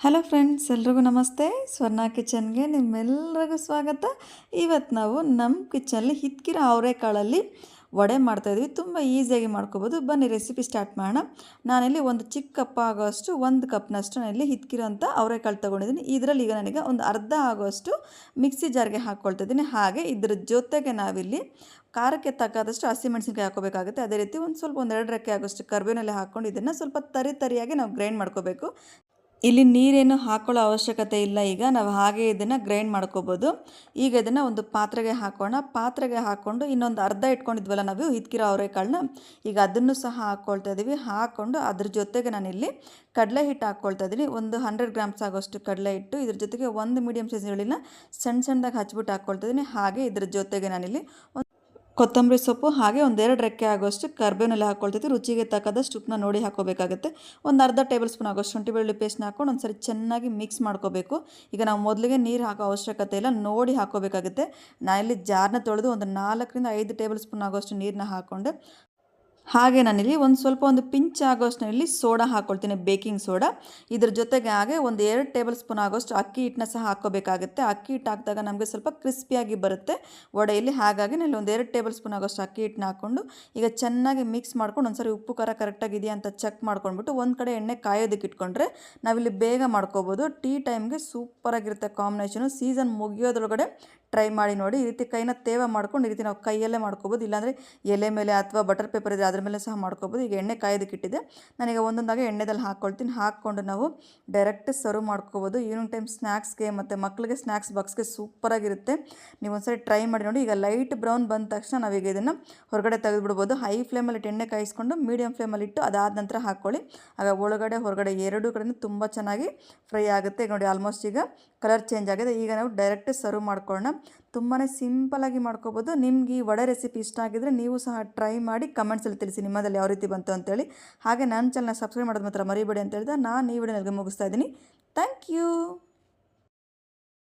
Hello friends, ಎಲ್ರಿಗೂ ನಮಸ್ತೆ. ಸ್ವರ್ಣ ಕಿಚನ್ಗೆ ನಿಮ್ಮೆಲ್ಲರಿಗೂ ಸ್ವಾಗತ. ಇವತ್ತು ನಾವು ನಮ್ಮ ಕಿಚನಲ್ಲಿ ಹಿತ್ಕಿರೋ ಅವರೆಕಾಳಲ್ಲಿ ವಡೆ ಮಾಡ್ತಾಯಿದ್ವಿ ತುಂಬ ಈಸಿಯಾಗಿ ಮಾಡ್ಕೋಬೋದು. ಬನ್ನಿ, ರೆಸಿಪಿ ಸ್ಟಾರ್ಟ್ ಮಾಡೋಣ. ನಾನಿಲ್ಲಿ ಒಂದು ಚಿಕ್ಕ ಕಪ್ ಆಗೋಷ್ಟು, ಒಂದು ಕಪ್ನಷ್ಟು ನಾನಿಲ್ಲಿ ಹಿತ್ಕಿರೋಂಥ ಅವರೆಕಾಳು ತೊಗೊಂಡಿದ್ದೀನಿ. ಇದರಲ್ಲಿ ಈಗ ನನಗೆ ಒಂದು ಅರ್ಧ ಆಗೋಷ್ಟು ಮಿಕ್ಸಿ ಜಾರ್ಗೆ ಹಾಕ್ಕೊಳ್ತಿದ್ದೀನಿ ಹಾಗೆ ಇದ್ರ ಜೊತೆಗೆ ನಾವಿಲ್ಲಿ ಖಾರಕ್ಕೆ ತಕ್ಕಾದಷ್ಟು ಹಸಿಮೆಣಸಿನ್ಕಾಯಿ ಹಾಕೋಬೇಕಾಗುತ್ತೆ ಅದೇ ರೀತಿ ಒಂದು ಸ್ವಲ್ಪ ಒಂದು ಎರಡು ರೆಕ್ಕೆ ಆಗೋಷ್ಟು ಕರ್ಬೇವಿನಲ್ಲಿ ಹಾಕ್ಕೊಂಡು ಇದನ್ನು ಸ್ವಲ್ಪ ತರಿ ತರಿಯಾಗಿ ನಾವು ಗ್ರೈಂಡ್ ಮಾಡ್ಕೋಬೇಕು. ಇಲ್ಲಿ ನೀರೇನು ಹಾಕೊಳ್ಳೋ ಅವಶ್ಯಕತೆ ಇಲ್ಲ. ಈಗ ನಾವು ಹಾಗೆ ಇದನ್ನು ಗ್ರೈಂಡ್ ಮಾಡ್ಕೋಬೋದು. ಈಗ ಇದನ್ನು ಒಂದು ಪಾತ್ರೆಗೆ ಹಾಕೋಣ. ಪಾತ್ರೆಗೆ ಹಾಕ್ಕೊಂಡು ಇನ್ನೊಂದು ಅರ್ಧ ಇಟ್ಕೊಂಡಿದ್ವಲ್ಲ ನಾವು, ಹಿತ್ಕಿರೋ ಅವರೆಕಾಳನ್ನ, ಈಗ ಅದನ್ನು ಸಹ ಹಾಕ್ಕೊಳ್ತಾ ಇದ್ದೀವಿ ಹಾಕ್ಕೊಂಡು ಅದ್ರ ಜೊತೆಗೆ ನಾನಿಲ್ಲಿ ಕಡಲೆ ಹಿಟ್ಟು ಹಾಕ್ಕೊಳ್ತಾ ಇದ್ದೀನಿ ಒಂದು ಹಂಡ್ರೆಡ್ ಗ್ರಾಮ್ಸ್ ಆಗೋಷ್ಟು ಕಡಲೆ ಹಿಟ್ಟು, ಇದ್ರ ಜೊತೆಗೆ ಒಂದು ಮೀಡಿಯಮ್ ಸೈಜ್ ಈರುಳ್ಳಿನ ಸಣ್ಣ ಸಣ್ಣದಾಗಿ ಹಚ್ಬಿಟ್ಟು ಹಾಕ್ಕೊಳ್ತಾ ಇದ್ದೀನಿ ಹಾಗೆ ಇದ್ರ ಜೊತೆಗೆ ನಾನಿಲ್ಲಿ ಕೊತ್ತಂಬರಿ ಸೊಪ್ಪು ಹಾಗೆ ಒಂದೆರಡು ರೆಕ್ಕೆ ಆಗೋಷ್ಟು ಕರ್ಬೇವನ್ನೆಲ್ಲ ಹಾಕ್ಕೊಳ್ತೈತಿ ರುಚಿಗೆ ತಕ್ಕದಷ್ಟು ಉಪ್ಪನ್ನ ನೋಡಿ ಹಾಕೋಬೇಕಾಗುತ್ತೆ. ಒಂದು ಅರ್ಧ ಟೇಬಲ್ ಸ್ಪೂನ್ ಆಗೋಷ್ಟು ಶುಂಠಿ ಬೆಳ್ಳುಳ್ಳಿ ಪೇಸ್ಟ್ನ ಹಾಕೊಂಡು ಒಂದು ಸರಿ ಚೆನ್ನಾಗಿ ಮಿಕ್ಸ್ ಮಾಡ್ಕೋಬೇಕು. ಈಗ ನಾವು ಮೊದಲಿಗೆ ನೀರು ಹಾಕೋ ಅವಶ್ಯಕತೆ ಇಲ್ಲ, ನೋಡಿ ಹಾಕೋಬೇಕಾಗುತ್ತೆ. ನಾನಿಲ್ಲಿ ಜಾರ್ನ ತೊಳೆದು ಒಂದು ನಾಲ್ಕರಿಂದ ಐದು ಟೇಬಲ್ ಸ್ಪೂನ್ ಆಗೋಷ್ಟು ನೀರನ್ನ ಹಾಕ್ಕೊಂಡೆ ಹಾಗೆ ನಾನಿಲ್ಲಿ ಒಂದು ಸ್ವಲ್ಪ ಒಂದು ಪಿಂಚ್ ಆಗೋಷ್ಟು ಇಲ್ಲಿ ಸೋಡಾ ಹಾಕ್ಕೊಳ್ತೀನಿ ಬೇಕಿಂಗ್ ಸೋಡಾ. ಇದ್ರ ಜೊತೆಗೆ ಹಾಗೆ ಒಂದು ಎರಡು ಟೇಬಲ್ ಸ್ಪೂನ್ ಆಗೋಷ್ಟು ಅಕ್ಕಿ ಹಿಟ್ಟನ್ನ ಸಹ ಹಾಕೋಬೇಕಾಗುತ್ತೆ ಅಕ್ಕಿ ಹಿಟ್ಟು ಹಾಕಿದಾಗ ನಮಗೆ ಸ್ವಲ್ಪ ಕ್ರಿಸ್ಪಿಯಾಗಿ ಬರುತ್ತೆ ವಡೆಯಲ್ಲಿ. ಹಾಗಾಗಿ ನಾನು ಒಂದು ಎರಡು ಟೇಬಲ್ ಸ್ಪೂನ್ ಆಗೋಷ್ಟು ಅಕ್ಕಿ ಹಿಟ್ಟನ್ನ ಹಾಕ್ಕೊಂಡು ಈಗ ಚೆನ್ನಾಗಿ ಮಿಕ್ಸ್ ಮಾಡ್ಕೊಂಡು ಒಂದ್ಸರಿ ಉಪ್ಪು, ಖಾರ ಕರೆಕ್ಟಾಗಿದೆಯಾ ಅಂತ ಚೆಕ್ ಮಾಡ್ಕೊಂಡ್ಬಿಟ್ಟು ಒಂದು ಕಡೆ ಎಣ್ಣೆ ಕಾಯೋದಕ್ಕೆ ಇಟ್ಕೊಂಡ್ರೆ ನಾವಿಲ್ಲಿ ಬೇಗ ಮಾಡ್ಕೋಬೋದು. ಟೀ ಟೈಮ್ಗೆ ಸೂಪರಾಗಿರುತ್ತೆ ಕಾಂಬಿನೇಷನು. ಸೀಸನ್ ಮುಗಿಯೋದ್ರೊಳಗಡೆ ಟ್ರೈ ಮಾಡಿ ನೋಡಿ, ಈ ರೀತಿ ಕೈನ ತೇವ ಮಾಡ್ಕೊಂಡು ಈ ರೀತಿ ನಾವು ಕೈಯಲ್ಲೇ ಮಾಡ್ಕೋಬೋದು. ಇಲ್ಲಾಂದರೆ ಎಲೆ ಮೇಲೆ ಅಥವಾ ಬಟರ್ ಪೇಪರ್ ಇದೆ, ಅದ್ರ ಮೇಲೆ ಸಹ ಮಾಡ್ಕೋಬೋದು. ಈಗ ಎಣ್ಣೆ ಕಾಯ್ದಕ್ಕೆ ಇಟ್ಟಿದೆ ನನಗೆ ಒಂದೊಂದಾಗಿ ಎಣ್ಣೆದಲ್ಲಿ ಹಾಕ್ಕೊಳ್ತೀನಿ ಹಾಕ್ಕೊಂಡು ನಾವು ಡೈರೆಕ್ಟ್ ಸರ್ವ್ ಮಾಡ್ಕೋಬೋದು. ಈವ್ನಿಂಗ್ ಟೈಮ್ ಸ್ನ್ಯಾಕ್ಸ್ಗೆ ಮತ್ತು ಮಕ್ಕಳಿಗೆ ಸ್ನ್ಯಾಕ್ಸ್ ಬಾಕ್ಸ್ಗೆ ಸೂಪರಾಗಿರುತ್ತೆ ನೀವು ಒಂದ್ಸರಿ ಟ್ರೈ ಮಾಡಿ ನೋಡಿ. ಈಗ ಲೈಟ್ ಬ್ರೌನ್ ಬಂದ ತಕ್ಷಣ ನಾವೀಗ ಇದನ್ನು ಹೊರಗಡೆ ತೆಗೆದುಬಿಡ್ಬೋದು. ಹೈ ಫ್ಲೇಮಲ್ಲಿ ಎಣ್ಣೆ ಕಾಯಿಸ್ಕೊಂಡು ಮೀಡಿಯಮ್ ಫ್ಲೇಮಲ್ಲಿ ಇಟ್ಟು ಅದಾದ ನಂತರ ಹಾಕ್ಕೊಳ್ಳಿ ಆಗ ಒಳಗಡೆ, ಹೊರಗಡೆ ಎರಡೂ ಕಡೆಯೂ ತುಂಬ ಚೆನ್ನಾಗಿ ಫ್ರೈ ಆಗುತ್ತೆ. ನೋಡಿ ಆಲ್ಮೋಸ್ಟ್ ಈಗ ಕಲರ್ ಚೇಂಜ್ ಆಗಿದೆ. ಈಗ ನಾವು ಡೈರೆಕ್ಟ್ ಸರ್ವ್ ಮಾಡ್ಕೊಳ್ಳೋಣ. ತುಂಬಾ ಸಿಂಪಲಾಗಿ ಮಾಡ್ಕೋಬೋದು. ನಿಮ್ಗೆ ಈ ವಡೆ ರೆಸಿಪಿ ಇಷ್ಟ ಆಗಿದ್ರೆ ನೀವು ಸಹ ಟ್ರೈ ಮಾಡಿ ಕಮೆಂಟ್ಸಲ್ಲಿ ತಿಳಿಸಿ ನಿಮ್ಮದಲ್ಲಿ ಯಾವ ರೀತಿ ಬಂತು ಅಂತೇಳಿ. ಹಾಗೆ ನನ್ನ ಚಾನಲ್ನ ಸಬ್ಸ್ಕ್ರೈಬ್ ಮಾಡೋದು ಮಾತ್ರ ಮರಿಬೇಡಿ ಅಂತ ಹೇಳಿದ್ರೆ ನಾನು ಈ ವಿಡಿಯೋ ಮುಗಿಸ್ತಾ ಇದ್ದೀನಿ. Thank you